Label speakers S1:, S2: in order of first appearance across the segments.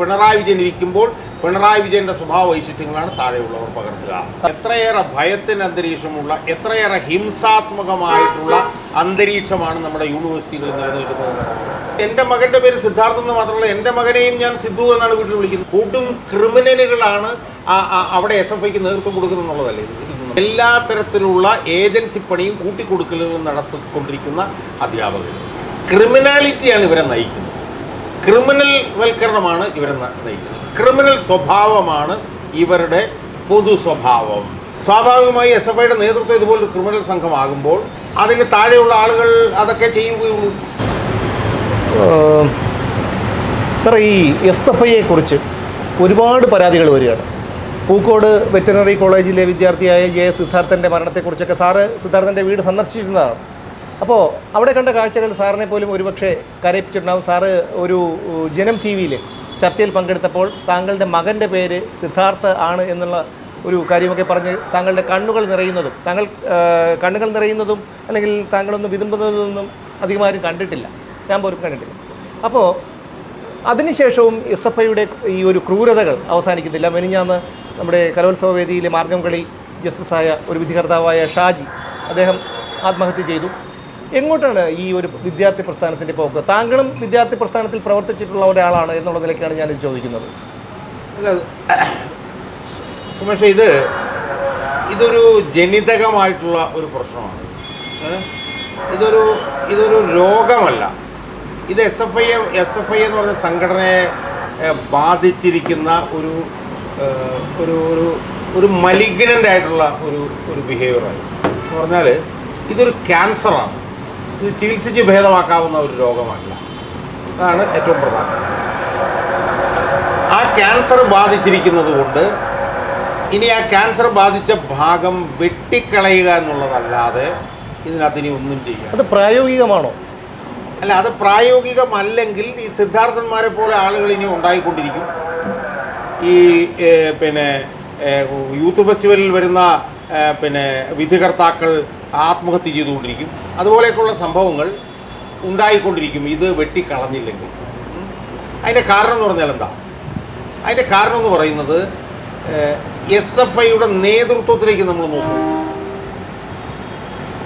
S1: പിണറായി വിജയൻ ഇരിക്കുമ്പോൾ പിണറായി വിജയന്റെ സ്വഭാവ വൈശിഷ്ട്യങ്ങളാണ് താഴെയുള്ളവർ പകർത്തുക. എത്രയേറെ ഭയത്തിന് അന്തരീക്ഷമുള്ള എത്രയേറെ ഹിംസാത്മകമായിട്ടുള്ള അന്തരീക്ഷമാണ് നമ്മുടെ യൂണിവേഴ്സിറ്റികളിൽ നിലനിൽക്കുന്നത് എന്റെ മകന്റെ പേര് സിദ്ധാർത്ഥ് എന്ന് മാത്രമല്ല എന്റെ മകനെയും ഞാൻ സിദ്ധു എന്നാണ് വീട്ടിൽ വിളിക്കുന്നത്. കൂട്ടും ക്രിമിനലുകളാണ് അവിടെ എസ് എഫ് ഐക്ക് നേതൃത്വം കൊടുക്കുന്ന എന്നുള്ളതല്ലേ? എല്ലാ തരത്തിലുള്ള ഏജൻസി പണിയും കൂട്ടിക്കൊടുക്കലുകളും നടത്തിക്കൊണ്ടിരിക്കുന്ന അധ്യാപകർ. ക്രിമിനാലിറ്റിയാണ് ഇവരെ നയിക്കുന്നത്. ക്രിമിനൽ വൽക്കരണമാണ് ഇവരെ നയിക്കുന്നത്. ക്രിമിനൽ സ്വഭാവമാണ് ഇവരുടെ പൊതു സ്വഭാവം. സ്വാഭാവികമായി എസ് എഫ് ഐയുടെ നേതൃത്വം ഇതുപോലൊരു ക്രിമിനൽ സംഘമാകുമ്പോൾ അതിന് താഴെയുള്ള ആളുകൾ അതൊക്കെ ചെയ്യുകയുള്ളൂ.
S2: സാർ ഈ എസ് എഫ് ഐയെ കുറിച്ച് ഒരുപാട് പരാതികൾ വരികയാണ്. പൂക്കോട് വെറ്ററിനറി കോളേജിലെ വിദ്യാർത്ഥിയായ ജെ സിദ്ധാർത്ഥന്റെ മരണത്തെക്കുറിച്ചൊക്കെ സാറ് സിദ്ധാർത്ഥന്റെ വീട് സന്ദർശിച്ചിരുന്നതാണ്. അപ്പോൾ അവിടെ കണ്ട കാഴ്ചകൾ സാറിനെ പോലും ഒരുപക്ഷെ കരയിപ്പിച്ചിട്ടുണ്ടാവും. സാറ് ഒരു ജനം ടി വിയിൽ ചർച്ചയിൽ പങ്കെടുത്തപ്പോൾ താങ്കളുടെ മകന്റെ പേര് സിദ്ധാർത്ഥ ആണ് എന്നുള്ള ഒരു കാര്യമൊക്കെ പറഞ്ഞ് താങ്കളുടെ കണ്ണുകൾ നിറയുന്നതും താങ്കൾ കണ്ണുകൾ നിറയുന്നതും അല്ലെങ്കിൽ താങ്കളൊന്ന് വിതുമ്പുന്നതൊന്നും അധികമാരും കണ്ടിട്ടില്ല. ഞാൻ പോലും കണ്ടിട്ടില്ല. അപ്പോൾ അതിനുശേഷവും എസ് എഫ് ഐയുടെ ഈ ഒരു ക്രൂരതകൾ അവസാനിക്കുന്നില്ല. മെനിഞ്ഞാന്ന് നമ്മുടെ കലോത്സവ വേദിയിലെ മാർഗം കളി ജസ്റ്റിസായ ഒരു വിധികർത്താവായ ഷാജി അദ്ദേഹം ആത്മഹത്യ ചെയ്തു. എങ്ങോട്ടാണ് ഈ ഒരു വിദ്യാർത്ഥി പ്രസ്ഥാനത്തിന്റെ പോക്ക്? താങ്കളും വിദ്യാർത്ഥി പ്രസ്ഥാനത്തിൽ പ്രവർത്തിച്ചിട്ടുള്ള ഒരാളാണ് എന്നുള്ള നിലയ്ക്കാണ് ഞാനിത് ചോദിക്കുന്നത്.
S1: സുമേഷ് ഇത് ഇതൊരു ജനിതകമായിട്ടുള്ള ഒരു പ്രശ്നമാണ്. ഇതൊരു ഇതൊരു രോഗമല്ല. ഇത് S F I S F I എന്ന് പറഞ്ഞ സംഘടനയെ ബാധിച്ചിരിക്കുന്ന ഒരു ഒരു ഒരു ഒരു മലിഗ്നന്റ് ആയിട്ടുള്ള ഒരു ഒരു ബിഹേവിയറായി എന്ന് പറഞ്ഞാൽ ഇതൊരു ക്യാൻസറാണ് ചികിത്സിച്ച് ഭേദമാക്കാവുന്ന ഒരു രോഗമല്ല. അതാണ് ഏറ്റവും പ്രധാനം. ആ ക്യാൻസർ ബാധിച്ചിരിക്കുന്നത് കൊണ്ട് ഇനി ആ ക്യാൻസർ ബാധിച്ച ഭാഗം വെട്ടിക്കളയുക എന്നുള്ളതല്ലാതെ ഇതിനകത്ത് ഇനി ഒന്നും ചെയ്യാം
S2: അത് പ്രായോഗികമാണോ?
S1: അല്ല അത് പ്രായോഗികമല്ലെങ്കിൽ ഈ സിദ്ധാർത്ഥന്മാരെ പോലെ ആളുകൾ ഇനി ഉണ്ടായിക്കൊണ്ടിരിക്കും. ഈ പിന്നെ യൂത്ത് ഫെസ്റ്റിവലിൽ വരുന്ന പിന്നെ വിധികർത്താക്കൾ ആത്മഹത്യ ചെയ്തുകൊണ്ടിരിക്കും. അതുപോലെയൊക്കെയുള്ള സംഭവങ്ങൾ ഉണ്ടായിക്കൊണ്ടിരിക്കും. ഇത് വെട്ടിക്കളഞ്ഞില്ലെങ്കിൽ. അതിന്റെ കാരണം എന്ന് പറഞ്ഞാൽ എന്താ? അതിന്റെ കാരണം എന്ന് പറയുന്നത് എസ് എഫ് ഐയുടെ നേതൃത്വത്തിലേക്ക് നമ്മൾ നോക്കും.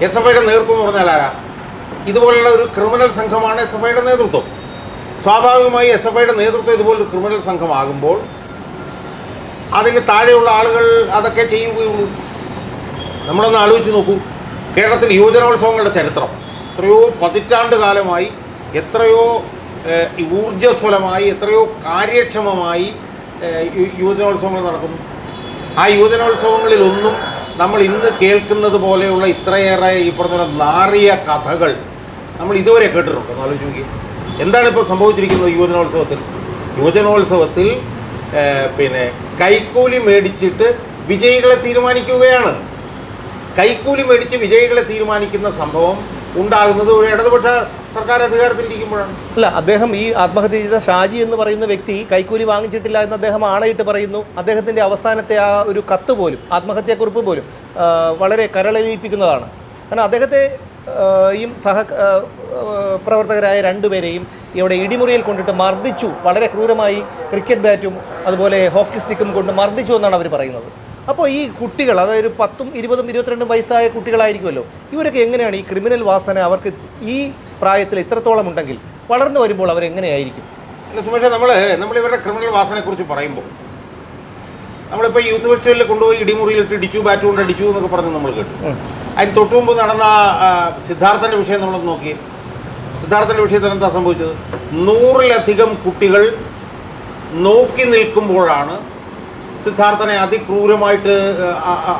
S1: എസ് എഫ് ഐയുടെ നേതൃത്വം എന്ന് പറഞ്ഞാൽ ആരാ? ഇതുപോലുള്ള ഒരു ക്രിമിനൽ സംഘമാണ് എസ് എഫ് ഐയുടെ നേതൃത്വം. സ്വാഭാവികമായി എസ് എഫ് ഐയുടെ നേതൃത്വം ഇതുപോലൊരു ക്രിമിനൽ സംഘമാകുമ്പോൾ അതിന് താഴെയുള്ള ആളുകൾ അതൊക്കെ ചെയ്യുകയുള്ളൂ. നമ്മളൊന്ന് ആലോചിച്ച് നോക്കൂ. കേരളത്തിൽ യുവജനോത്സവങ്ങളുടെ ചരിത്രം. എത്രയോ പതിറ്റാണ്ട് കാലമായി എത്രയോ ഊർജസ്വലമായി എത്രയോ കാര്യക്ഷമമായി യുവജനോത്സവങ്ങൾ നടക്കുന്നു. ആ യുവജനോത്സവങ്ങളിലൊന്നും നമ്മൾ ഇന്ന് കേൾക്കുന്നത് പോലെയുള്ള ഇത്രയേറെ ഈ പറഞ്ഞ നാറിയ കഥകൾ നമ്മൾ ഇതുവരെ കേട്ടിട്ടുണ്ട്. ഒന്ന് ആലോചിച്ച് നോക്കി എന്താണ് ഇപ്പോൾ സംഭവിച്ചിരിക്കുന്നത് യുവജനോത്സവത്തിൽ? യുവജനോത്സവത്തിൽ പിന്നെ കൈക്കൂലി മേടിച്ചിട്ട് വിജയികളെ തീരുമാനിക്കുകയാണ്. കൈക്കൂലി മേടിച്ച് വിജയികളെ തീരുമാനിക്കുന്ന സംഭവം ഉണ്ടാകുന്നത് ഒരു ഇടതുപക്ഷ സർക്കാർ അധികാരത്തിലിരിക്കുമ്പോഴാണ്.
S2: അല്ല അദ്ദേഹം ഈ ആത്മഹത്യ ചെയ്ത ഷാജി എന്ന് പറയുന്ന വ്യക്തി കൈക്കൂലി വാങ്ങിച്ചിട്ടില്ല എന്ന് അദ്ദേഹം ആണയിട്ട് പറയുന്നു. അദ്ദേഹത്തിന്റെ അവസാനത്തെ ആ ഒരു കത്ത് പോലും ആത്മഹത്യാക്കുറിപ്പ് പോലും വളരെ കരളലിപ്പിക്കുന്നതാണ് കാരണം അദ്ദേഹത്തെ യും സഹ പ്രവർത്തകരായ രണ്ടുപേരെയും ഇവിടെ ഇടിമുറിയിൽ കൊണ്ടിട്ട് മർദ്ദിച്ചു. വളരെ ക്രൂരമായി ക്രിക്കറ്റ് ബാറ്റും അതുപോലെ ഹോക്കി സ്റ്റിക്കും കൊണ്ട് മർദ്ദിച്ചു എന്നാണ് അവർ പറയുന്നത്. അപ്പോൾ ഈ കുട്ടികൾ അതായത് ഒരു പത്തും ഇരുപതും ഇരുപത്തിരണ്ടും വയസ്സായ കുട്ടികളായിരിക്കുമല്ലോ ഇവരൊക്കെ എങ്ങനെയാണ് ഈ ക്രിമിനൽ വാസന അവർക്ക് ഈ പ്രായത്തിൽ ഇത്രത്തോളം ഉണ്ടെങ്കിൽ വളർന്നു വരുമ്പോൾ അവരെങ്ങനെയായിരിക്കും
S1: അല്ല സുമേഷ നമ്മൾ നമ്മൾ ഇവരുടെ ക്രിമിനൽ വാസനയെക്കുറിച്ച് പറയുമ്പോൾ നമ്മളിപ്പോൾ യൂത്ത് ഫെസ്റ്റിവലിൽ കൊണ്ടുപോയി ഇടിമുറിയിലിട്ട് ഇടിച്ചു ബാറ്റ് കൊണ്ട് അടിച്ചു എന്നൊക്കെ പറഞ്ഞ് നമ്മൾ കേട്ടു. അതിന് തൊട്ടു മുമ്പ് നടന്ന സിദ്ധാർത്ഥന്റെ വിഷയം നമ്മളൊന്ന് നോക്കി സിദ്ധാർത്ഥന്റെ വിഷയത്തിൽ എന്താ സംഭവിച്ചത്? നൂറിലധികം കുട്ടികൾ നോക്കി നിൽക്കുമ്പോഴാണ് സിദ്ധാർത്ഥനെ അതിക്രൂരമായിട്ട്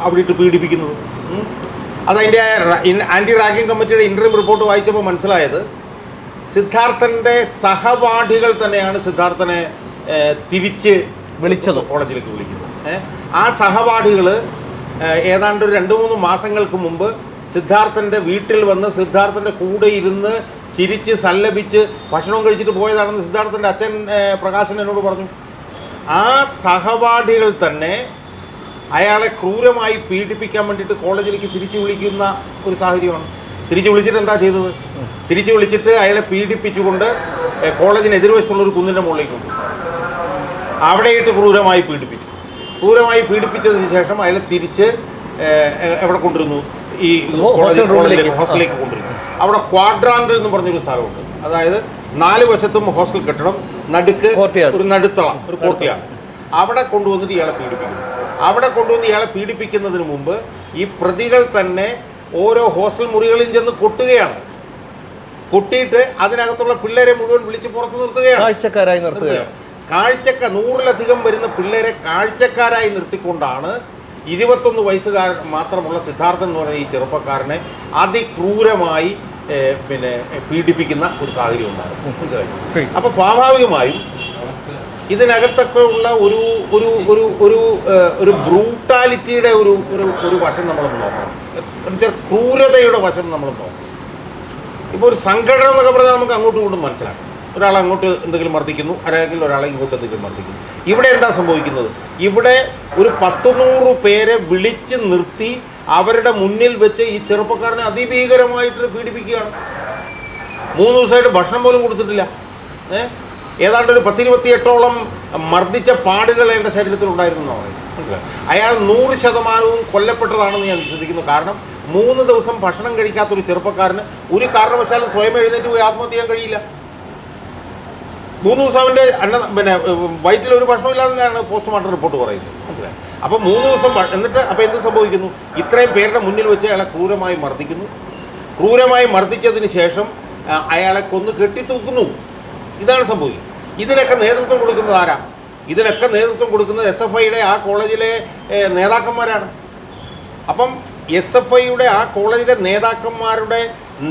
S1: അവിടെ ഇട്ട് പീഡിപ്പിക്കുന്നത്. അതതിന്റെ ആന്റി റാങ്കിങ് കമ്മിറ്റിയുടെ ഇന്റർവ്യൂ റിപ്പോർട്ട് വായിച്ചപ്പോൾ മനസ്സിലായത് സിദ്ധാർത്ഥന്റെ സഹപാഠികൾ തന്നെയാണ് സിദ്ധാർത്ഥനെ തിരിച്ച്
S2: വിളിച്ചത്.
S1: കോളേജിലേക്ക് വിളിക്കുന്നത്. ആ സഹപാഠികൾ ഏതാണ്ട് ഒരു രണ്ട് മൂന്ന് മാസങ്ങൾക്ക് മുമ്പ് സിദ്ധാർത്ഥന്റെ വീട്ടിൽ വന്ന് സിദ്ധാർത്ഥന്റെ കൂടെ ഇരുന്ന് ചിരിച്ച് സല്ലപിച്ച് ഭക്ഷണം കഴിച്ചിട്ട് പോയതാണെന്ന് സിദ്ധാർത്ഥന്റെ അച്ഛൻ പ്രകാശൻ എന്നോട് പറഞ്ഞു. ആ സഹപാഠികൾ തന്നെ അയാളെ ക്രൂരമായി പീഡിപ്പിക്കാൻ വേണ്ടിയിട്ട് കോളേജിലേക്ക് തിരിച്ചു വിളിക്കുന്ന ഒരു സാഹചര്യമാണ്. തിരിച്ചു വിളിച്ചിട്ട് എന്താ ചെയ്തത്? തിരിച്ചു വിളിച്ചിട്ട് അയാളെ പീഡിപ്പിച്ചുകൊണ്ട് കോളേജിന് എതിർവശത്തുള്ള ഒരു കുന്നിന്റെ മുകളിലേക്ക് കൊണ്ടു അവിടെയിട്ട് ക്രൂരമായി പീഡിപ്പിച്ചു. ക്രൂരമായി പീഡിപ്പിച്ചതിന് ശേഷം അയാളെ തിരിച്ച് എവിടെ കൊണ്ടിരുന്നു ഈ കോളേജ്. കോളേജിലേക്ക് ഹോസ്റ്റലിലേക്ക് കൊണ്ടിരുന്നു അവിടെ ക്വാഡ്രാങ്കിൾ എന്ന് പറഞ്ഞൊരു സ്ഥലമുണ്ട്. അതായത് നാല് വശത്തും ഹോസ്റ്റൽ കെട്ടിടം നടുക്ക്. ഒരു നടുത്തളം ഒരു കോട്ടിയാണ് അവിടെ കൊണ്ടുവന്നിട്ട് ഇയാളെ പീഡിപ്പിക്കുന്നു. അവിടെ കൊണ്ടുവന്ന് ഇയാളെ പീഡിപ്പിക്കുന്നതിന് മുമ്പ് ഈ പ്രതികൾ തന്നെ ഓരോ ഹോസ്റ്റൽ മുറികളിൽ ചെന്ന് കൊട്ടുകയാണ്. കൊട്ടിയിട്ട് അതിനകത്തുള്ള പിള്ളേരെ മുഴുവൻ വിളിച്ച് പുറത്ത് നിർത്തുകയാണ്.
S2: കാഴ്ചക്കാരായി നിർത്തുക
S1: നിർത്തുകയാണ്. കാഴ്ചക്ക നൂറിലധികം വരുന്ന പിള്ളേരെ കാഴ്ചക്കാരായി നിർത്തിക്കൊണ്ടാണ് ഇരുപത്തൊന്ന് വയസ്സുകാരൻ മാത്രമുള്ള സിദ്ധാർത്ഥൻ എന്ന് പറയുന്ന ഈ ചെറുപ്പക്കാരനെ അതിക്രൂരമായി പിന്നെ പീഡിപ്പിക്കുന്ന ഒരു സാഹചര്യം ഉണ്ടാകും മനസ്സിലായി? അപ്പൊ സ്വാഭാവികമായും ഇതിനകത്തൊക്കെ ഉള്ള ഒരു ഒരു ഒരു ഒരു ഒരു ബ്രൂട്ടാലിറ്റിയുടെ ഒരു ഒരു ഒരു വശം നമ്മൾ നോക്കണം. എന്നുവെച്ചാൽ ക്രൂരതയുടെ വശം നമ്മൾ നോക്കണം. ഇപ്പോൾ ഒരു സംഘടന എന്നൊക്കെ പറഞ്ഞാൽ നമുക്ക് അങ്ങോട്ടും ഇങ്ങോട്ടും മനസ്സിലാക്കാം. ഒരാൾ അങ്ങോട്ട് എന്തെങ്കിലും മർദ്ദിക്കുന്നു അല്ലെങ്കിൽ ഒരാളെ ഇങ്ങോട്ട് എന്തെങ്കിലും മർദ്ദിക്കുന്നു. ഇവിടെ എന്താ സംഭവിക്കുന്നത്? ഇവിടെ ഒരു പത്തുനൂറ് പേരെ വിളിച്ച് നിർത്തി അവരുടെ മുന്നിൽ വെച്ച് ഈ ചെറുപ്പക്കാരനെ അതിഭീകരമായിട്ട് പീഡിപ്പിക്കുകയാണ്. മൂന്ന് ദിവസമായിട്ട് ഭക്ഷണം പോലും കൊടുത്തിട്ടില്ല. ഏതാണ്ട് ഒരു പത്തിരുപത്തിയെട്ടോളം മർദ്ദിച്ച പാടുകൾ അയാളുടെ ശരീരത്തിൽ ഉണ്ടായിരുന്നു എന്നാണ് മനസ്സിലായി? അയാൾ നൂറ് ശതമാനവും കൊല്ലപ്പെട്ടതാണെന്ന് ഞാൻ വിശ്വസിക്കുന്നു. കാരണം മൂന്ന് ദിവസം ഭക്ഷണം കഴിക്കാത്ത ഒരു ചെറുപ്പക്കാരന് ഒരു കാരണവശാലും സ്വയം എഴുന്നേറ്റ് പോയി ആത്മഹത്യ ചെയ്യാൻ കഴിയില്ല. മൂന്ന് ദിവസം അവന്റെ അന്ന പിന്നെ വയറ്റിൽ ഒരു ഭക്ഷണമില്ലാതെന്നാണ് പോസ്റ്റ്മോർട്ടം റിപ്പോർട്ട് പറയുന്നത്. മനസ്സിലായി? അപ്പോൾ മൂന്ന് ദിവസം എന്നിട്ട് അപ്പോൾ എന്ത് സംഭവിക്കുന്നു? ഇത്രയും പേരുടെ മുന്നിൽ വെച്ച് അയാളെ ക്രൂരമായി മർദ്ദിക്കുന്നു. ക്രൂരമായി മർദ്ദിച്ചതിന് ശേഷം അയാളെ കൊന്ന് കെട്ടിത്തൂക്കുന്നു. ഇതാണ് സംഭവിക്കുന്നത്. ഇതിനൊക്കെ നേതൃത്വം കൊടുക്കുന്നത് ആരാ? ഇതിനൊക്കെ നേതൃത്വം കൊടുക്കുന്നത് എസ് എഫ് ഐയുടെ ആ കോളേജിലെ നേതാക്കന്മാരാണ്. അപ്പം എസ് എഫ് ഐയുടെ ആ കോളേജിലെ നേതാക്കന്മാരുടെ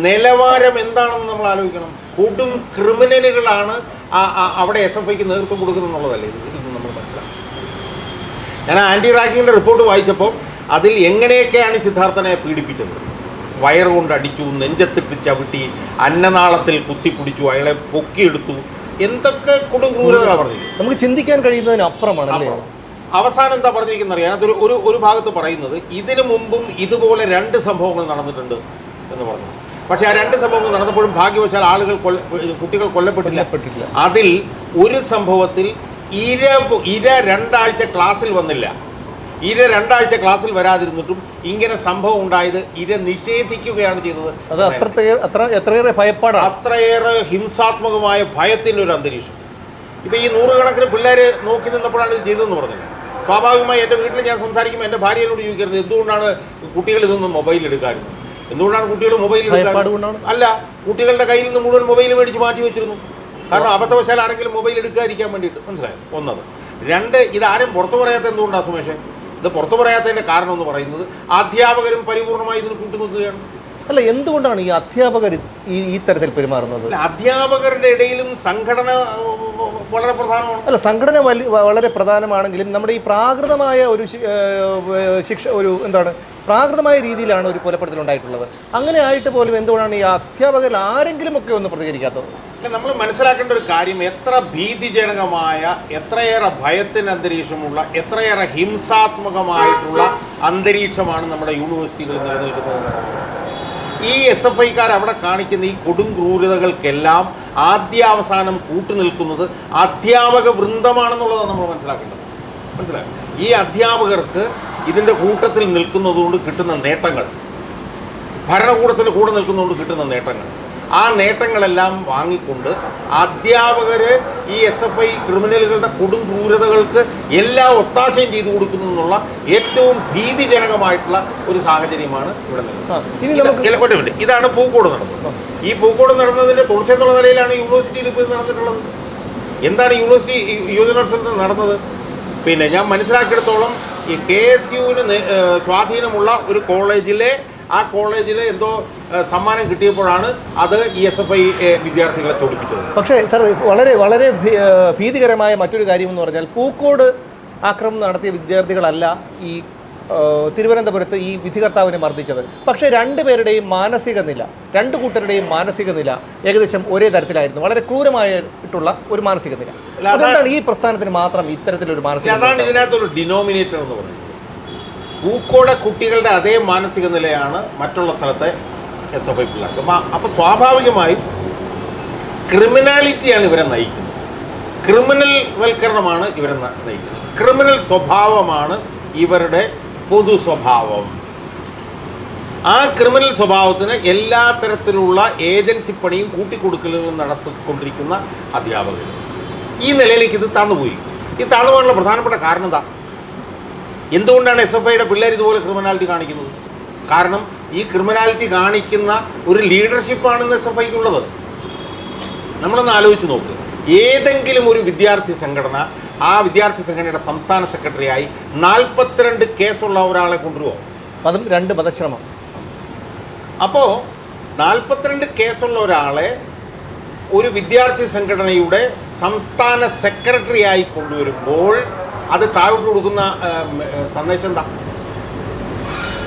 S1: നിലവാരം എന്താണെന്ന് നമ്മൾ ആലോചിക്കണം. കൊടും ക്രിമിനലുകളാണ് അവിടെ എസ് എഫ് ഐക്ക് നേതൃത്വം കൊടുക്കുന്നത് എന്നുള്ളതല്ലേ ഇത് ഇതിൽ നിന്ന് നമ്മൾ മനസ്സിലാക്കും ഞാൻ ആന്റി റാക്കിങ്ങിന്റെ റിപ്പോർട്ട് വായിച്ചപ്പോൾ അതിൽ എങ്ങനെയൊക്കെയാണ് സിദ്ധാർത്ഥനെ പീഡിപ്പിച്ചത്? വയറുകൊണ്ട് അടിച്ചു നെഞ്ചത്തിട്ട് ചവിട്ടി അന്നനാളത്തിൽ കുത്തിപ്പിടിച്ചു അയാളെ പൊക്കിയെടുത്തു. എന്തൊക്കെ കൊടും പറഞ്ഞു
S2: നമുക്ക് ചിന്തിക്കാൻ കഴിയുന്നതിന് അപ്പുറമാണ്
S1: അവസാനം എന്താ പറഞ്ഞിരിക്കുന്നത് അറിയാം? അതൊരു ഒരു ഒരു ഭാഗത്ത് പറയുന്നത് ഇതിനു മുമ്പും ഇതുപോലെ രണ്ട് സംഭവങ്ങൾ നടന്നിട്ടുണ്ട് എന്ന് പറഞ്ഞു. പക്ഷേ ആ രണ്ട് സംഭവങ്ങൾ നടന്നപ്പോഴും ഭാഗ്യവശാൽ ആളുകൾ കൊല്ല കുട്ടികൾ കൊല്ലപ്പെട്ടില്ല. അതിൽ ഒരു സംഭവത്തിൽ ഇര ഇര രണ്ടാഴ്ച ക്ലാസ്സിൽ വന്നില്ല. ഇര രണ്ടാഴ്ച ക്ലാസ്സിൽ വരാതിരുന്നിട്ടും ഇങ്ങനെ സംഭവം ഉണ്ടായത് ഇര നിഷേധിക്കുകയാണ് ചെയ്തത്
S2: അത് അത്ര എത്രയേറെ ഭയപ്പാടാണ്.
S1: അത്രയേറെ ഹിംസാത്മകമായ ഭയത്തിന്റെ ഒരു അന്തരീക്ഷം. ഇപ്പൊ ഈ നൂറുകണക്കിന് പിള്ളേർ നോക്കി നിന്നപ്പോഴാണ് ഇത് ചെയ്തതെന്ന് പറഞ്ഞത്. സ്വാഭാവികമായി എന്റെ വീട്ടിൽ ഞാൻ സംസാരിക്കുമ്പോൾ എന്റെ ഭാര്യയോട് ചോദിക്കരുത് എന്തുകൊണ്ടാണ് കുട്ടികൾ ഇതൊന്നും മൊബൈൽ എടുക്കാറുണ്ട് എന്തുകൊണ്ടാണ് കുട്ടികൾ മൊബൈൽ
S2: എടുക്കാറുണ്ട്
S1: എടുക്കാറ് അല്ല കുട്ടികളുടെ കയ്യിൽ നിന്ന് മുഴുവൻ മൊബൈൽ മേടിച്ച് മാറ്റി വെച്ചിരുന്നു. കാരണം അബദ്ധവശാൽ ആരെങ്കിലും മൊബൈൽ എടുക്കാതിരിക്കാൻ വേണ്ടിയിട്ട്. മനസ്സിലായോ? ഒന്നത്. രണ്ട് ഇതാരും പുറത്തു പറയാത്ത എന്തുകൊണ്ടാണ് സുമേഷ്? ഇത് പുറത്തു പറയാത്തതിന്റെ കാരണം എന്ന് പറയുന്നത് അധ്യാപകരും പരിപൂർണമായി ഇതിന് കൂട്ടുനിൽക്കുകയാണ്
S2: അല്ല എന്തുകൊണ്ടാണ് ഈ അധ്യാപകർ ഈ ഈ തരത്തിൽ പെരുമാറുന്നത്?
S1: അധ്യാപകരുടെ ഇടയിലും സംഘടന വളരെ പ്രധാനമാണ്.
S2: അല്ല സംഘടന വലിയ വളരെ പ്രധാനമാണെങ്കിലും നമ്മുടെ ഈ പ്രാകൃതമായ ഒരു ശിക്ഷ ഒരു എന്താണ് പ്രാകൃതമായ രീതിയിലാണ് ഒരു കൊലപ്പെടുത്തൽ ഉണ്ടായിട്ടുള്ളത്. അങ്ങനെ ആയിട്ട് പോലും എന്തുകൊണ്ടാണ് ഈ അധ്യാപകരിൽ ആരെങ്കിലും ഒക്കെ ഒന്ന് പ്രതികരിക്കാത്തത്?
S1: അല്ല നമ്മൾ മനസ്സിലാക്കേണ്ട ഒരു കാര്യം എത്ര ഭീതിജനകമായ എത്രയേറെ ഭയത്തിന് അന്തരീക്ഷമുള്ള എത്രയേറെ ഹിംസാത്മകമായിട്ടുള്ള അന്തരീക്ഷമാണ് നമ്മുടെ യൂണിവേഴ്സിറ്റികളിൽ നിലനിൽക്കുന്നത് ഈ എസ് എഫ് ഐക്കാർ അവിടെ കാണിക്കുന്ന ഈ കൊടും ക്രൂരതകൾക്കെല്ലാം ആദ്യാവസാനം കൂട്ടുനിൽക്കുന്നത് അധ്യാപക വൃന്ദമാണെന്നുള്ളതാണ് നമ്മൾ മനസ്സിലാക്കേണ്ടത്. മനസ്സിലായോ? ഈ അധ്യാപകർക്ക് ഇതിന്റെ കൂട്ടത്തിൽ നിൽക്കുന്നതുകൊണ്ട് കിട്ടുന്ന നേട്ടങ്ങൾ ഭരണകൂടത്തിന്റെ കൂടെ നിൽക്കുന്നതുകൊണ്ട് കിട്ടുന്ന നേട്ടങ്ങൾ ആ നേട്ടങ്ങളെല്ലാം വാങ്ങിക്കൊണ്ട് അധ്യാപകർ ഈ എസ് എഫ് ഐ ക്രിമിനലുകളുടെ കൊടും ക്രൂരതകൾക്ക് എല്ലാ ഒത്താശയും ചെയ്തു കൊടുക്കുന്നു എന്നുള്ള ഏറ്റവും ഭീതിജനകമായിട്ടുള്ള ഒരു സാഹചര്യമാണ് ഇവിടെ
S2: നിൽക്കുന്നത്
S1: നിലനിൽക്കുന്നത്. ഇതാണ് പൂക്കോട് നടന്നത്. ഈ പൂക്കോട് നടന്നതിന്റെ തുടർച്ചയെന്നുള്ള നിലയിലാണ് യൂണിവേഴ്സിറ്റിയിൽ ഇപ്പോൾ നടന്നിട്ടുള്ളത്. എന്താണ് യൂണിവേഴ്സിറ്റി യൂണിവേഴ്സിറ്റി നടന്നത്? പിന്നെ ഞാൻ മനസ്സിലാക്കിയെടുത്തോളം ഈ കെ എസ് യുവിന് സ്വാധീനമുള്ള ഒരു കോളേജിലെ ആ കോളേജിലെ എന്തോ സമ്മാനം കിട്ടിയപ്പോഴാണ് അത് ഇ എസ് എഫ് ഐ വിദ്യാർത്ഥികളെ ചോദിപ്പിച്ചത്.
S2: പക്ഷേ സാർ വളരെ വളരെ ഭീതികരമായ മറ്റൊരു കാര്യം എന്ന് പറഞ്ഞാൽ പൂക്കോട് ആക്രമണം നടത്തിയ വിദ്യാർത്ഥികളല്ല ഈ തിരുവനന്തപുരത്ത് ഈ വിധികർത്താവിനെ മർദ്ദിച്ചത്. പക്ഷേ രണ്ടുപേരുടെയും മാനസിക നില രണ്ട് കൂട്ടരുടെയും മാനസിക നില ഏകദേശം ഒരേ തരത്തിലായിരുന്നു. വളരെ ക്രൂരമായിട്ടുള്ള ഒരു മാനസിക നില.
S1: അതാണ്
S2: അതുകൊണ്ടാണ് ഈ പ്രസ്ഥാനത്തിന് മാത്രം ഇത്തരത്തിലൊരു മാനസിക
S1: അതാണ് ഇതിനകത്തൊരു ഡിനോമിനേറ്റർ എന്ന് പറയുന്നത്. പൂക്കോടെ കുട്ടികളുടെ അതേ മാനസിക നിലയാണ് മറ്റുള്ള സ്ഥലത്തെ എസ് എഫ് ഐ പിള്ളേർക്ക് അപ്പം അപ്പം സ്വാഭാവികമായി ക്രിമിനാലിറ്റിയാണ് ഇവരെ നയിക്കുന്നത്. ക്രിമിനൽ വൽക്കരണമാണ് ഇവരെ നയിക്കുന്നത്. ക്രിമിനൽ സ്വഭാവമാണ് ഇവരുടെ പൊതു സ്വഭാവം. ആ ക്രിമിനൽ സ്വഭാവത്തിന് എല്ലാ തരത്തിലുള്ള ഏജൻസി പണിയും കൂട്ടിക്കൊടുക്കലുകളും നടത്തിക്കൊണ്ടിരിക്കുന്ന അധ്യാപകർ. ഈ നിലയിലേക്ക് ഇത് താന്നുപോയി ഈ താന്നുപോകാനുള്ള പ്രധാനപ്പെട്ട കാരണം എന്താ എന്തുകൊണ്ടാണ് എസ് എഫ് ഐയുടെ പിള്ളേർ ഇതുപോലെ ക്രിമിനാലിറ്റി കാണിക്കുന്നത്? കാരണം ഈ ക്രിമിനാലിറ്റി കാണിക്കുന്ന ഒരു ലീഡർഷിപ്പാണ് ഇന്ന് എസ് എഫ് ഐക്കുള്ളത്. നമ്മളൊന്ന് ആലോചിച്ച് നോക്കുക ഏതെങ്കിലും ഒരു വിദ്യാർത്ഥി സംഘടന ആ വിദ്യാർത്ഥി സംഘടനയുടെ സംസ്ഥാന സെക്രട്ടറിയായി നാൽപ്പത്തിരണ്ട് കേസുള്ള ഒരാളെ കൊണ്ടുവരുമോ
S2: അതും രണ്ട് വധശ്രമം
S1: അപ്പോൾ നാൽപ്പത്തിരണ്ട് കേസുള്ള ഒരാളെ ഒരു വിദ്യാർത്ഥി സംഘടനയുടെ സംസ്ഥാന സെക്രട്ടറി ആയി കൊണ്ടുവരുമ്പോൾ അത് താഴോട്ട് കൊടുക്കുന്ന സന്ദേശം എന്താ?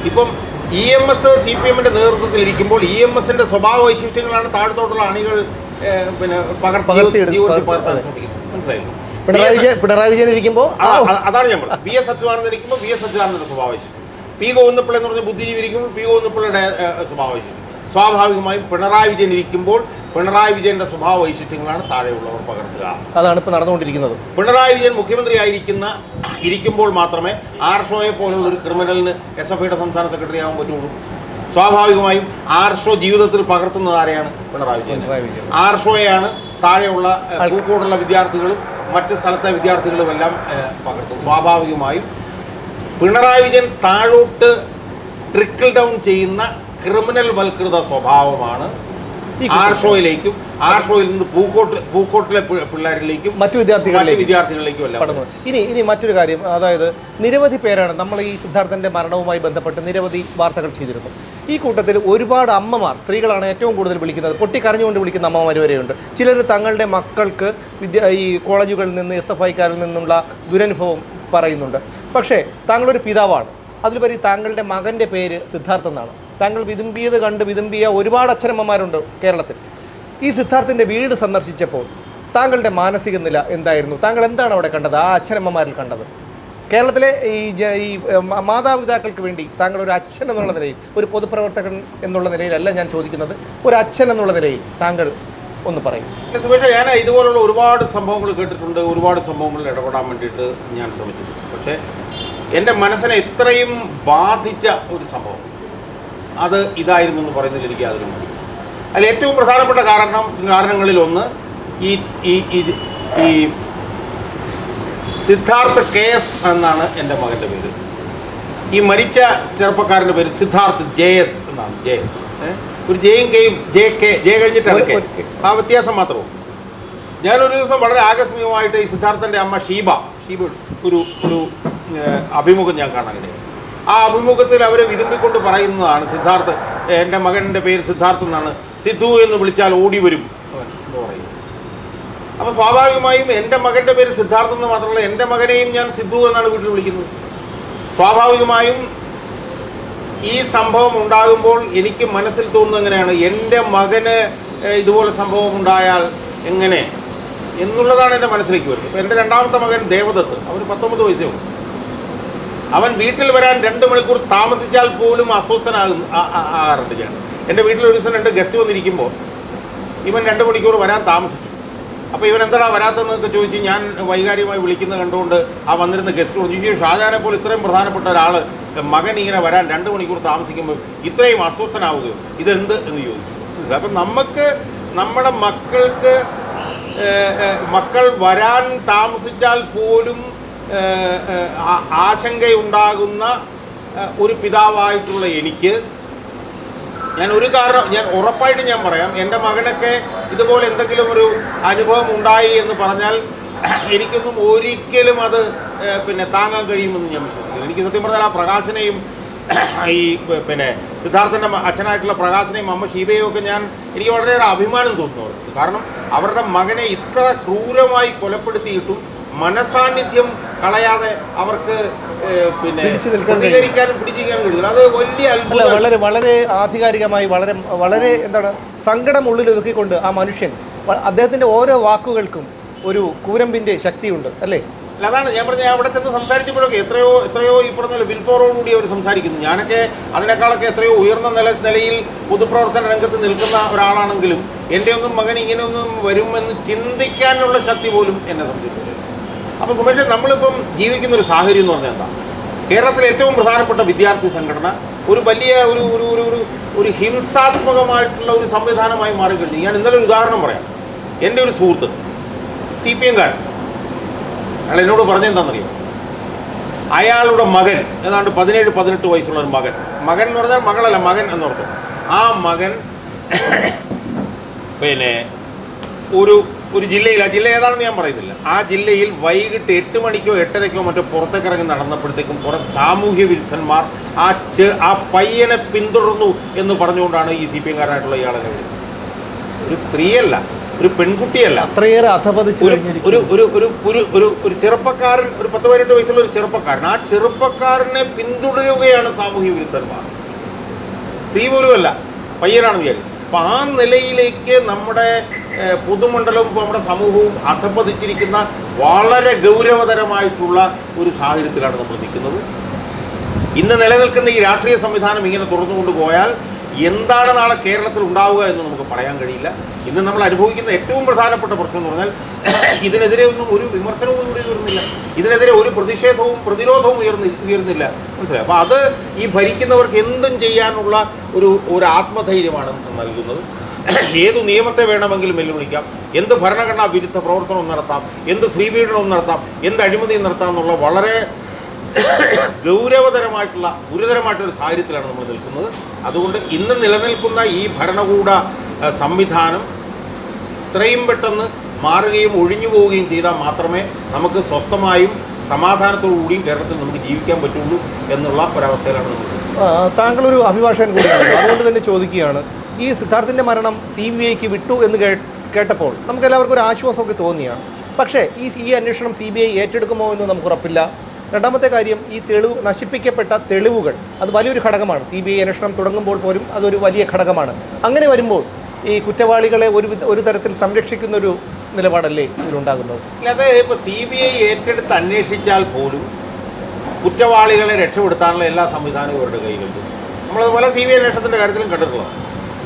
S1: ഇപ്പം E M S C P എമ്മിന്റെ നേതൃത്വത്തിൽ ഇരിക്കുമ്പോൾ ഇ എം എസിന്റെ സ്വഭാവ വൈശിഷ്ട്യങ്ങളാണ് താഴത്തോട്ടുള്ള അണികൾ പിന്നെ. ശ്രമിക്കുന്നത്
S2: പിണറായി വിജയൻ ഇരിക്കുമ്പോൾ
S1: അതാണ് ഞാൻ പറഞ്ഞത്. വി എസ് അച്യുതാനന്ദൻ ഇരിക്കുമ്പോൾ വി എസ് അച്യുതാനന്ദന്റെ സ്വഭാവ വൈശിഷ്ട്യം പി ഗോവിന്ദപ്പിള്ള എന്ന് പറഞ്ഞ ബുദ്ധിജീവി ഇരിക്കുമ്പോൾ പി ഗോവിന്ദപ്പിള്ളയുടെ സ്വഭാവ വൈശിഷ്ട്യം സ്വാഭാവികമായും പിണറായി വിജയൻ ഇരിക്കുമ്പോൾ പിണറായി വിജയന്റെ സ്വഭാവ വൈശിഷ്ട്യങ്ങളാണ് താഴെയുള്ളവർ പകർത്തുക.
S2: അതാണ് ഇപ്പോൾ നടന്നുകൊണ്ടിരിക്കുന്നത്.
S1: പിണറായി വിജയൻ മുഖ്യമന്ത്രി ആയിരിക്കുന്ന ഇരിക്കുമ്പോൾ മാത്രമേ ആർഷോയെ പോലുള്ള ഒരു ക്രിമിനലിന് എസ് എഫ് ഐയുടെ സംസ്ഥാന സെക്രട്ടറി ആവാൻ പറ്റുള്ളൂ. സ്വാഭാവികമായും ആർഷോ ജീവിതത്തിൽ പകർത്തുന്നത് ആരെയാണ്? പിണറായി വിജയൻ. ആർഷോയാണ് താഴെയുള്ള പൂക്കോടുള്ള വിദ്യാർത്ഥികളും മറ്റ് സ്ഥലത്തെ വിദ്യാർത്ഥികളും എല്ലാം പകർത്തും. സ്വാഭാവികമായും പിണറായി വിജയൻ താഴോട്ട് ട്രിക്കിൾ ഡൗൺ ചെയ്യുന്ന ക്രിമിനൽ വൽകൃത സ്വഭാവമാണ് ആർ ഷോയിലേക്കും ആർ ഷോയിൽ നിന്ന് പൂക്കോട്ട് പൂക്കോട്ടിലെ പിള്ളേരിലേക്കും
S2: മറ്റു വിദ്യാർത്ഥികളിലേക്ക്
S1: വിദ്യാർത്ഥികളിലേക്കും എല്ലാം.
S2: ഇനി ഇനി മറ്റൊരു കാര്യം അതായത് നിരവധി പേരാണ് നമ്മൾ ഈ സിദ്ധാർത്ഥന്റെ മരണവുമായി ബന്ധപ്പെട്ട് നിരവധി വാർത്തകൾ ചെയ്തിരുന്നു. ഈ കൂട്ടത്തിൽ ഒരുപാട് അമ്മമാർ സ്ത്രീകളാണ് ഏറ്റവും കൂടുതൽ വിളിക്കുന്നത്. പൊട്ടിക്കരഞ്ഞുകൊണ്ട് വിളിക്കുന്ന അമ്മമാർ വരെയുണ്ട്. ചിലർ തങ്ങളുടെ മക്കൾക്ക് വിദ്യ ഈ കോളേജുകളിൽ നിന്ന് എസ് എഫ് ഐക്കാരിൽ നിന്നുള്ള ദുരനുഭവം പറയുന്നുണ്ട്. പക്ഷേ താങ്കളൊരു പിതാവാണ്. അതിലുപരി താങ്കളുടെ മകന്റെ പേര് സിദ്ധാർത്ഥ എന്നാണ് താങ്കൾ വിതുമ്പിയത് കണ്ട് വിതുമ്പിയ ഒരുപാട് അച്ഛനമ്മമാരുണ്ട് കേരളത്തിൽ. ഈ സിദ്ധാർത്ഥിന്റെ വീട് സന്ദർശിച്ചപ്പോൾ താങ്കളുടെ മാനസിക നില എന്തായിരുന്നു? താങ്കൾ എന്താണ് അവിടെ കണ്ടത്? ആ അച്ഛനമ്മമാരിൽ കണ്ടത്? കേരളത്തിലെ ഈ ഈ മാതാപിതാക്കൾക്ക് വേണ്ടി താങ്കൾ ഒരു അച്ഛൻ എന്നുള്ള നിലയിൽ ഒരു പൊതുപ്രവർത്തകൻ എന്നുള്ള നിലയിലല്ല ഞാൻ ചോദിക്കുന്നത്. ഒരു അച്ഛൻ എന്നുള്ള നിലയിൽ താങ്കൾ ഒന്ന് പറയും.
S1: സുഭേഷ ഞാൻ ഇതുപോലുള്ള ഒരുപാട് സംഭവങ്ങൾ കേട്ടിട്ടുണ്ട്. ഒരുപാട് സംഭവങ്ങളിൽ ഇടപെടാൻ വേണ്ടിയിട്ട് ഞാൻ ശ്രമിച്ചിട്ടുണ്ട്. പക്ഷേ എന്റെ മനസ്സിനെ ഇത്രയും ബാധിച്ച ഒരു സംഭവം അത് ഇതായിരുന്നു എന്ന് പറയുന്നതിൽ എനിക്ക് യാതൊരു മതി അതിൽ ഏറ്റവും പ്രധാനപ്പെട്ട കാരണം കാരണങ്ങളിൽ ഒന്ന് ഈ ഈ ഈ- സിദ്ധാർത്ഥ കെ എസ് എന്നാണ് എന്റെ മകന്റെ പേര്. ഈ മരിച്ച ചെറുപ്പക്കാരന്റെ പേര് സിദ്ധാർത്ഥ് ജെ എസ് എന്നാണ് ജെ എസ്. ഒരു ജെയും കെയും ജെ കെ ജെ കഴിഞ്ഞിട്ടാണ് കെ. ആ വ്യത്യാസം മാത്രമേ ഞാൻ ഞാനൊരു ദിവസം വളരെ ആകസ്മികമായിട്ട് ഈ സിദ്ധാർത്ഥന്റെ അമ്മ ഷീബ ഷീബ ഒരു ഒരു അഭിമുഖം ഞാൻ കാണാനിടയായി. ആ അഭിമുഖത്തിൽ അവരെ വിതുമ്പിക്കൊണ്ട് പറയുന്നതാണ് സിദ്ധാർത്ഥ്. എന്റെ മകന്റെ പേര് സിദ്ധാർത്ഥ് എന്നാണ്. സിദ്ധു എന്ന് വിളിച്ചാൽ ഓടി വരും. എന്ന് പറയും അപ്പോൾ സ്വാഭാവികമായും എന്റെ മകന്റെ പേര് സിദ്ധാർത്ഥ് എന്ന് മാത്രമല്ല എന്റെ മകനെയും ഞാൻ സിദ്ധു എന്നാണ് വീട്ടിൽ വിളിക്കുന്നത്. സ്വാഭാവികമായും ഈ സംഭവം ഉണ്ടാകുമ്പോൾ എനിക്ക് മനസ്സിൽ തോന്നുന്നത് എങ്ങനെയാണ്? എന്റെ മകന് ഇതുപോലെ സംഭവം ഉണ്ടായാൽ എങ്ങനെ? എന്നുള്ളതാണ് എന്റെ മനസ്സിലേക്ക് വരുന്നത്. ഇപ്പോൾ എന്റെ രണ്ടാമത്തെ മകൻ ദേവദത്ത്. അവന് പത്തൊമ്പത് വയസ്സേ ഉള്ളൂ. അവൻ വീട്ടിൽ വരാൻ രണ്ട് മണിക്കൂർ താമസിച്ചാൽ പോലും അസ്വസ്ഥനാകും ആകാറുണ്ട് ഞാൻ എന്റെ വീട്ടിൽ ഒരു ദിവസം രണ്ട് ഗസ്റ്റ് വന്നിരിക്കുമ്പോൾ ഇവൻ രണ്ട് മണിക്കൂർ വരാൻ താമസിച്ചു. അപ്പോൾ ഇവൻ എന്താടാ വരാത്തതെന്നൊക്കെ ചോദിച്ച് ഞാൻ വൈകാരികമായി വിളിക്കുന്നത് കണ്ടുകൊണ്ട് ആ വന്നിരുന്ന ഗസ്റ്റ് പറഞ്ഞു ഷാജാനെ പോലെ ഇത്രയും പ്രധാനപ്പെട്ട ഒരാൾ മകൻ ഇങ്ങനെ വരാൻ രണ്ട് മണിക്കൂർ താമസിക്കുമ്പോൾ ഇത്രയും അസ്വസ്ഥനാവുകയോ? ഇതെന്ത്? എന്ന് ചോദിച്ചു? അപ്പം നമുക്ക് നമ്മുടെ മക്കൾക്ക് മക്കൾ വരാൻ താമസിച്ചാൽ പോലും ആശങ്കയുണ്ടാകുന്ന ഒരു പിതാവായിട്ടുള്ള എനിക്ക് ഞാൻ ഒരു കാരണം ഞാൻ ഉറപ്പായിട്ട് ഞാൻ പറയാം എന്റെ മകനൊക്കെ ഇതുപോലെ എന്തെങ്കിലും ഒരു അനുഭവം ഉണ്ടായി എന്ന് പറഞ്ഞാൽ എനിക്കൊന്നും ഒരിക്കലും അത് പിന്നെ താങ്ങാൻ കഴിയുമെന്ന് ഞാൻ വിശ്വസിക്കുന്നു. എനിക്ക് സത്യം പറഞ്ഞാൽ ആ പ്രകാശനെയും ഈ പിന്നെ സിദ്ധാർത്ഥന്റെ അച്ഛനായിട്ടുള്ള പ്രകാശനെയും അമ്മ ഷീബയും ഒക്കെ ഞാൻ എനിക്ക് വളരെയേറെ അഭിമാനം തോന്നുന്നു കാരണം അവരുടെ മകനെ ഇത്ര ക്രൂരമായി കൊലപ്പെടുത്തിയിട്ടും മനസാന്നിധ്യം കളയാതെ അവർക്ക് പിന്നെ. പ്രതികരിക്കാനും പിടിച്ചിരിക്കാനും അത് വലിയ അത്ഭുതം
S2: വളരെ വളരെ ആധികാരികമായി വളരെ വളരെ എന്താണ് സങ്കടം ഉള്ളിൽ ഒതുക്കിക്കൊണ്ട് ആ മനുഷ്യൻ അദ്ദേഹത്തിന്റെ ഓരോ വാക്കുകൾക്കും ഒരു കൂരമ്പിന്റെ ശക്തിയുണ്ട് അല്ലേ?
S1: അതാണ് ഞാൻ പറഞ്ഞ അവിടെ ചെന്ന് സംസാരിച്ചപ്പോഴൊക്കെ എത്രയോ എത്രയോ ഈ പറഞ്ഞ വിൽപ്പോറോടുകൂടി അവർ സംസാരിക്കുന്നു. ഞാനൊക്കെ അതിനേക്കാളൊക്കെ എത്രയോ ഉയർന്ന നില നിലയിൽ പൊതുപ്രവർത്തന രംഗത്ത് നിൽക്കുന്ന ഒരാളാണെങ്കിലും എന്റെ ഒന്നും മകൻ ഇങ്ങനെയൊന്നും വരുമെന്ന് ചിന്തിക്കാനുള്ള ശക്തി പോലും എന്നെ സംബന്ധിച്ചില്ല അപ്പോൾ സുമേഷ് നമ്മളിപ്പം ജീവിക്കുന്ന ഒരു സാഹചര്യം എന്ന് പറഞ്ഞാൽ എന്താ? കേരളത്തിലെ ഏറ്റവും പ്രധാനപ്പെട്ട വിദ്യാർത്ഥി സംഘടന ഒരു വലിയ ഒരു ഒരു ഒരു ഒരു ഒരു ഹിംസാത്മകമായിട്ടുള്ള ഒരു സംവിധാനമായി മാറിക്കഴിഞ്ഞു. ഞാൻ ഇന്നലെ ഒരു ഉദാഹരണം പറയാം. എന്റെ ഒരു സുഹൃത്ത് സി പി എംകാരൻ അയാൾ എന്നോട് പറഞ്ഞെന്താണെന്നറിയോ? അയാളുടെ മകൻ ഏതാണ്ട് പതിനേഴ് പതിനെട്ട് വയസ്സുള്ള ഒരു മകൻ. മകൻ എന്ന് പറഞ്ഞാൽ മകളല്ല മകൻ എന്നോർത്ത്. ആ മകൻ പിന്നെ ഒരു ഒരു ജില്ലയിൽ ആ ജില്ല ഏതാണെന്ന് ഞാൻ പറയുന്നില്ല. ആ ജില്ലയിൽ വൈകിട്ട് എട്ട് മണിക്കോ എട്ടരയ്ക്കോ മറ്റോ പുറത്തേക്ക് ഇറങ്ങി നടന്നപ്പോഴത്തേക്കും കുറേ സാമൂഹ്യ വിരുദ്ധന്മാർ ആ ചെ ആ പയ്യനെ പിന്തുടർന്നു എന്ന് പറഞ്ഞുകൊണ്ടാണ് ഈ സി പി എംകാരനായിട്ടുള്ള ഇയാളെ വിളിച്ചത്. ഒരു സ്ത്രീയല്ല ഒരു പെൺകുട്ടിയല്ല.
S2: അത്രയേറെ അധപതിച്ചു
S1: ഒരു ഒരു ഒരു ഒരു ഒരു ഒരു ഒരു ചെറുപ്പക്കാരൻ ഒരു പത്ത് പതിനെട്ട് വയസ്സുള്ള ഒരു ചെറുപ്പക്കാരൻ ആ ചെറുപ്പക്കാരനെ പിന്തുടരുകയാണ് സാമൂഹ്യ വിരുദ്ധന്മാർ. സ്ത്രീ പോലുമല്ല പയ്യനാണെന്ന് വിചാരിക്കും. അപ്പം ആ നിലയിലേക്ക് നമ്മുടെ പൊതുമണ്ഡലവും ഇപ്പോൾ നമ്മുടെ സമൂഹവും അധപ്പതിച്ചിരിക്കുന്ന വളരെ ഗൗരവതരമായിട്ടുള്ള ഒരു സാഹചര്യത്തിലാണ് നമ്മൾ നിൽക്കുന്നത്. ഇന്ന് നിലനിൽക്കുന്ന ഈ രാഷ്ട്രീയ സംവിധാനം ഇങ്ങനെ തുറന്നുകൊണ്ട് പോയാൽ എന്താണ് നാളെ കേരളത്തിൽ ഉണ്ടാവുക എന്ന് നമുക്ക് പറയാൻ കഴിയില്ല. ഇന്ന് നമ്മൾ അനുഭവിക്കുന്ന ഏറ്റവും പ്രധാനപ്പെട്ട പ്രശ്നം എന്ന് പറഞ്ഞാൽ ഇതിനെതിരെ ഒന്നും ഒരു വിമർശനവും ഇവിടെ ഉയർന്നില്ല. ഇതിനെതിരെ ഒരു പ്രതിഷേധവും പ്രതിരോധവും ഉയർന്നി ഉയർന്നില്ല. മനസ്സിലായി? അപ്പോൾ അത് ഈ ഭരിക്കുന്നവർക്ക് എന്തും ചെയ്യാനുള്ള ഒരു ഒരു ആത്മധൈര്യമാണ് നൽകുന്നത്. ഏതു നിയമത്തെ വേണമെങ്കിലും വെല്ലുവിളിക്കാം. എന്ത് ഭരണഘടനാ വിരുദ്ധ പ്രവർത്തനവും നടത്താം. എന്ത് സ്ത്രീപീഡനവും നടത്താം. എന്ത് അഴിമതിയും നടത്താം എന്നുള്ള വളരെ ഗൗരവതരമായിട്ടുള്ള ഗുരുതരമായിട്ടൊരു സാഹചര്യത്തിലാണ് നമ്മൾ നിൽക്കുന്നത്. അതുകൊണ്ട് ഇന്ന് നിലനിൽക്കുന്ന ഈ ഭരണകൂട സംവിധാനം ഇത്രയും പെട്ടെന്ന് മാറുകയും ഒഴിഞ്ഞു പോവുകയും ചെയ്താൽ മാത്രമേ നമുക്ക് സ്വസ്ഥമായും സമാധാനത്തോടു കൂടിയും കേരളത്തിൽ നമുക്ക് ജീവിക്കാൻ പറ്റുള്ളൂ എന്നുള്ള ഒരവസ്ഥയിലാണ് നമ്മൾ
S2: താങ്കളൊരു അഭിഭാഷകൻ കൂടിയാണ്. അതുകൊണ്ട് തന്നെ ചോദിക്കുകയാണ്. ഈ സിദ്ധാർത്ഥിന്റെ മരണം സി ബി ഐക്ക് വിട്ടു എന്ന് കേട്ടപ്പോൾ നമുക്ക് എല്ലാവർക്കും ഒരു ആശ്വാസമൊക്കെ തോന്നിയാണ്. പക്ഷേ ഈ ഈ അന്വേഷണം സി ബി ഐ ഏറ്റെടുക്കുമോ എന്ന് നമുക്ക് ഉറപ്പില്ല. രണ്ടാമത്തെ കാര്യം ഈ തെളിവ് നശിപ്പിക്കപ്പെട്ട തെളിവുകൾ അത് വലിയൊരു ഘടകമാണ്. സി ബി ഐ അന്വേഷണം തുടങ്ങുമ്പോൾ പോലും അതൊരു വലിയ ഘടകമാണ്. അങ്ങനെ വരുമ്പോൾ ഈ കുറ്റവാളികളെ ഒരു ഒരു തരത്തിൽ സംരക്ഷിക്കുന്ന ഒരു നിലപാടല്ലേ ഇതിലുണ്ടാകുന്നത്?
S1: അല്ലാതെ ഇപ്പോൾ സി ബി ഐ ഏറ്റെടുത്ത് അന്വേഷിച്ചാൽ പോലും കുറ്റവാളികളെ രക്ഷപ്പെടുത്താനുള്ള എല്ലാ സംവിധാനവും ഇവരുടെ കയ്യിലുണ്ട്. നമ്മളതുപോലെ സി ബി ഐ അന്വേഷണത്തിന്റെ കാര്യത്തിലും കണ്ടിട്ടുള്ളതാണ്.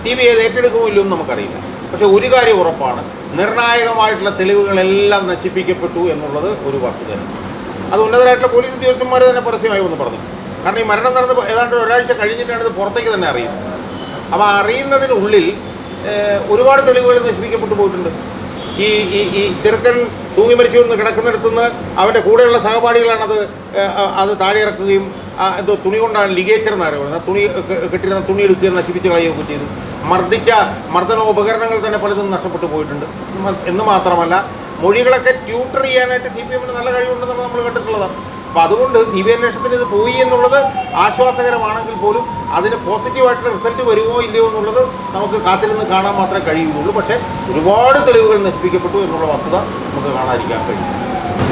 S1: സി ബി ഐ ഏറ്റെടുക്കുമോ എന്ന് നമുക്കറിയില്ല. പക്ഷേ ഒരു കാര്യം ഉറപ്പാണ്. നിർണായകമായിട്ടുള്ള തെളിവുകളെല്ലാം നശിപ്പിക്കപ്പെട്ടു എന്നുള്ളത് ഒരു വസ്തുതയാണ്. അത് ഉന്നതരായിട്ടുള്ള പോലീസ് ഉദ്യോഗസ്ഥന്മാർ തന്നെ പരസ്യമായി ഒന്ന് പറഞ്ഞു. കാരണം ഈ മരണം നടന്ന് ഏതാണ്ട് ഒരാഴ്ച കഴിഞ്ഞിട്ടാണ് ഇത് പുറത്തേക്ക് തന്നെ അറിയുന്നത്. അപ്പോൾ അറിയുന്നതിനുള്ളിൽ ഒരുപാട് തെളിവുകൾ നശിപ്പിക്കപ്പെട്ടു പോയിട്ടുണ്ട്. ഈ ഈ ഈ ചെറുക്കൻ തൂങ്ങി മരിച്ചു എന്ന് കിടക്കുന്നിടത്തുനിന്ന് അവന്റെ കൂടെയുള്ള സഹപാഠികളാണത് അത് താഴെ ഇറക്കുകയും എന്തോ തുണി കൊണ്ടാണ് ലിഗേച്ചർന്നാണ് എന്നറിയുന്നത് തുണി കെട്ടിരുന്ന തുണി എടുക്കുകയും നശിപ്പിച്ച് കളയുകയൊക്കെ ചെയ്തു. മർദ്ദിച്ച മർദ്ദന ഉപകരണങ്ങൾ തന്നെ പലതും നഷ്ടപ്പെട്ടു പോയിട്ടുണ്ട്. എന്ന് മാത്രമല്ല മൊഴികളൊക്കെ ട്യൂട്ടർ ചെയ്യാനായിട്ട് സി പി എമ്മിന് നല്ല കഴിവുണ്ടെന്ന് നമ്മൾ കണ്ടിട്ടുള്ളതാണ്. അപ്പോൾ അതുകൊണ്ട് സി ബി അന്വേഷണത്തിന് ഇത് പോയി എന്നുള്ളത് ആശ്വാസകരമാണെങ്കിൽ പോലും അതിന് പോസിറ്റീവായിട്ടുള്ള റിസൾട്ട് വരുമോ ഇല്ലയോ എന്നുള്ളത് നമുക്ക് കാത്തിരുന്ന് കാണാൻ മാത്രമേ കഴിയുകയുള്ളൂ. പക്ഷേ ഒരുപാട് തെളിവുകൾ നശിപ്പിക്കപ്പെട്ടു എന്നുള്ള വസ്തുത നമുക്ക് കാണാതിരിക്കാൻ കഴിയും.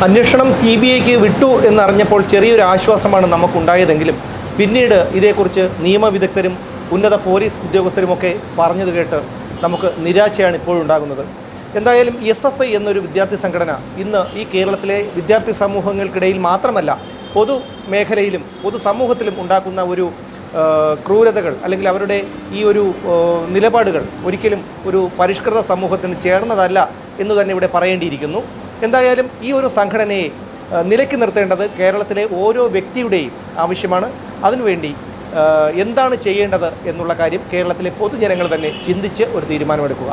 S2: അന്വേഷണം സി ബി ഐക്ക് വിട്ടു എന്നറിഞ്ഞപ്പോൾ ചെറിയൊരു ആശ്വാസമാണ് നമുക്കുണ്ടായതെങ്കിലും പിന്നീട് ഇതേക്കുറിച്ച് നിയമവിദഗ്ധരും ഉന്നത പോലീസ് ഉദ്യോഗസ്ഥരുമൊക്കെ പറഞ്ഞത് കേട്ട് നമുക്ക് നിരാശയാണ് ഇപ്പോഴുണ്ടാകുന്നത് എന്തായാലും എസ് എഫ് ഐ എന്നൊരു വിദ്യാർത്ഥി സംഘടന ഇന്ന് ഈ കേരളത്തിലെ വിദ്യാർത്ഥി സമൂഹങ്ങൾക്കിടയിൽ മാത്രമല്ല പൊതു മേഖലയിലും പൊതു സമൂഹത്തിലും ഉണ്ടാക്കുന്ന ഒരു ക്രൂരതകൾ അല്ലെങ്കിൽ അവരുടെ ഈ ഒരു നിലപാടുകൾ ഒരിക്കലും ഒരു പരിഷ്കൃത സമൂഹത്തിന് ചേർന്നതല്ല എന്ന് തന്നെ ഇവിടെ പറയേണ്ടിയിരിക്കുന്നു. എന്തായാലും ഈ ഒരു സംഘടനയെ നിലയ്ക്ക് നിർത്തേണ്ടത് കേരളത്തിലെ ഓരോ വ്യക്തിയുടെയും ആവശ്യമാണ്. അതിനുവേണ്ടി എന്താണ് ചെയ്യേണ്ടത് എന്നുള്ള കാര്യം കേരളത്തിലെ പൊതുജനങ്ങൾ തന്നെ ചിന്തിച്ച് ഒരു തീരുമാനമെടുക്കുക.